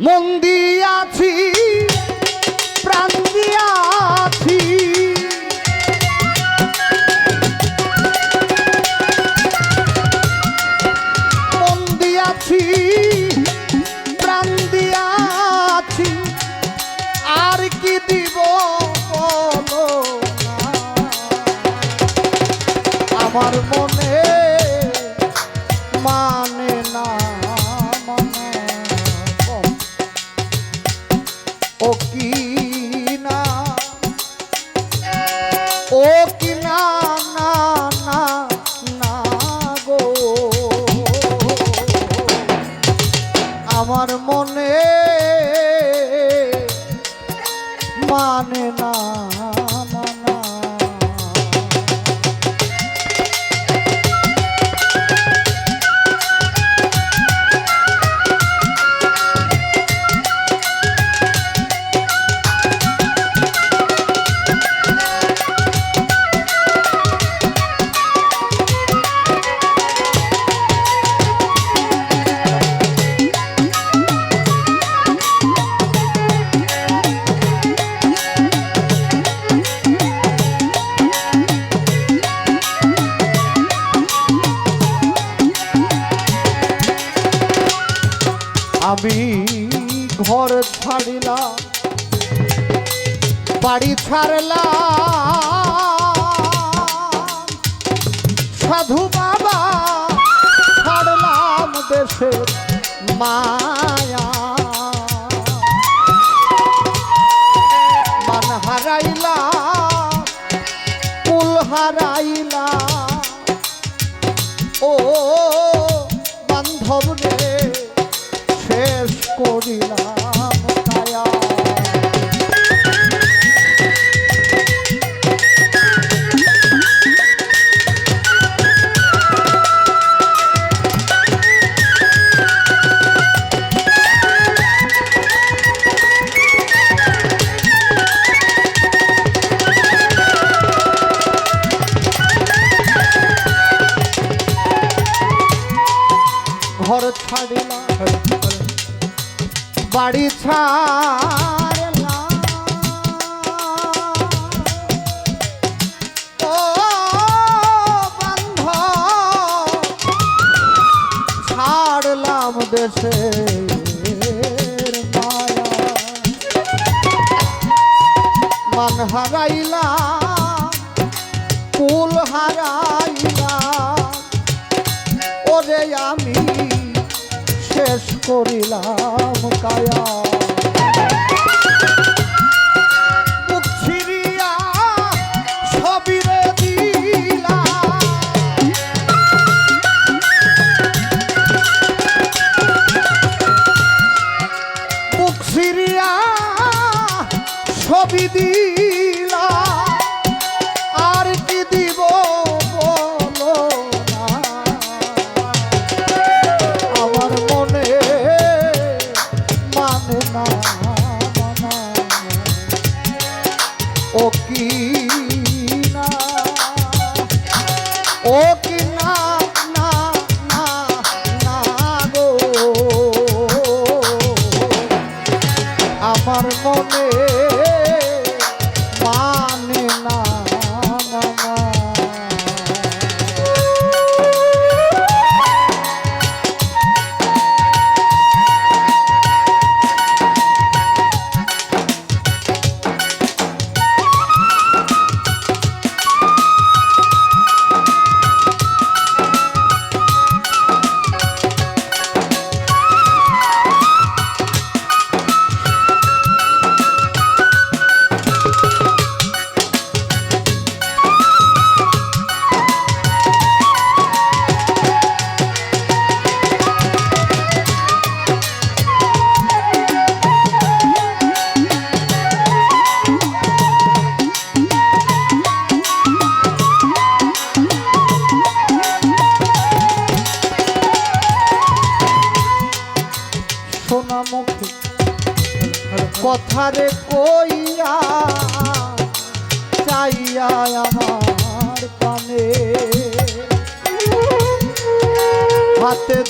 মন দিয়াছি প্রাণ দিয়াছি। মন দিয়াছি প্রাণ দিয়াছি। আর কি দিব আমার মনে আমার মনে আমি ঘর ছাড়িলাম বাড়ি ছাড়লাম। সাধু বাবা ছাড়লাম দেশের মা বাড়ি ছাড়লা। ছাড়লাম দেশে মান হারাইলা কুল হারা করিলাম কায়া।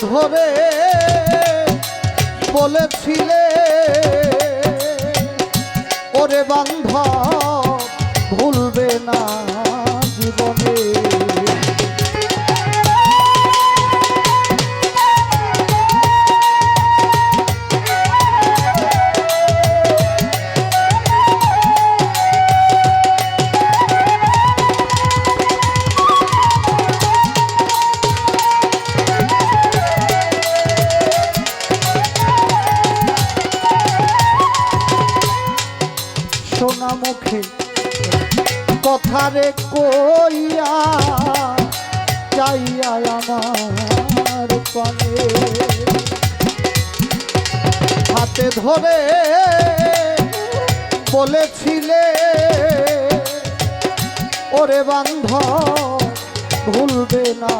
ধরে বলেছিলে ওরে বান্ধা সোনা মুখে। কথারে কইয়া চাইয়া আমার পানে হাতে ধরে বলেছিলে ওরে বান্ধ ভুলবে না।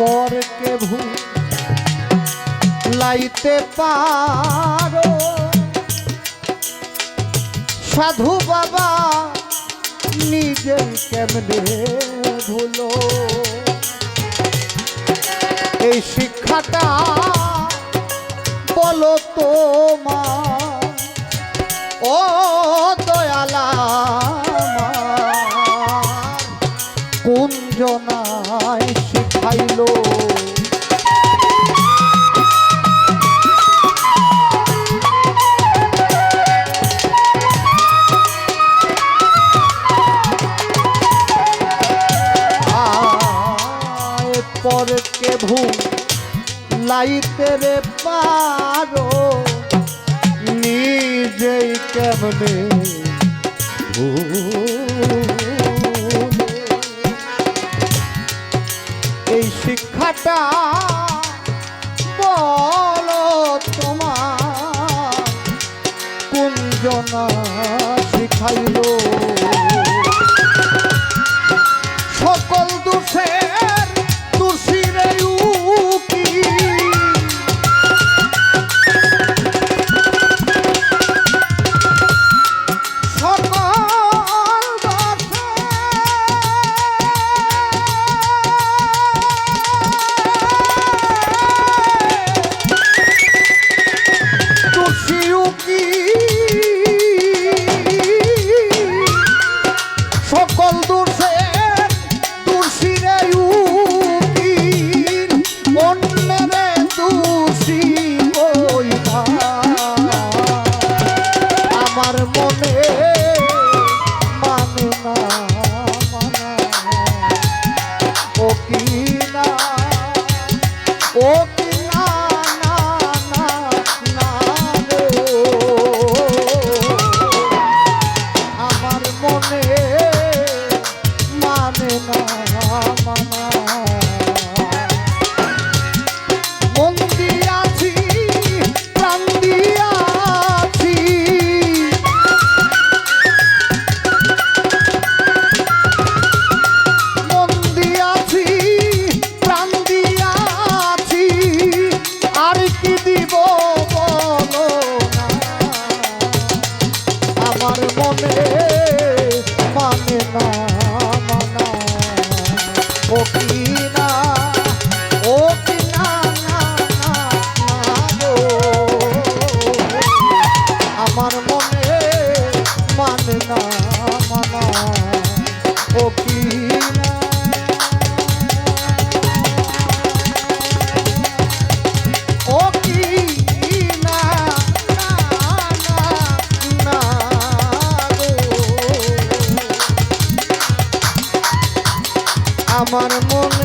পরকে ভূ লাইতে পারো। সাধু বাবা নিজেই কেমনে ভুলো? এই শিক্ষাটা বলো তো আয় পরকে ভূ লাইতে রে পারো নিজেই কেমনে এই শিক্ষাটা আমার মন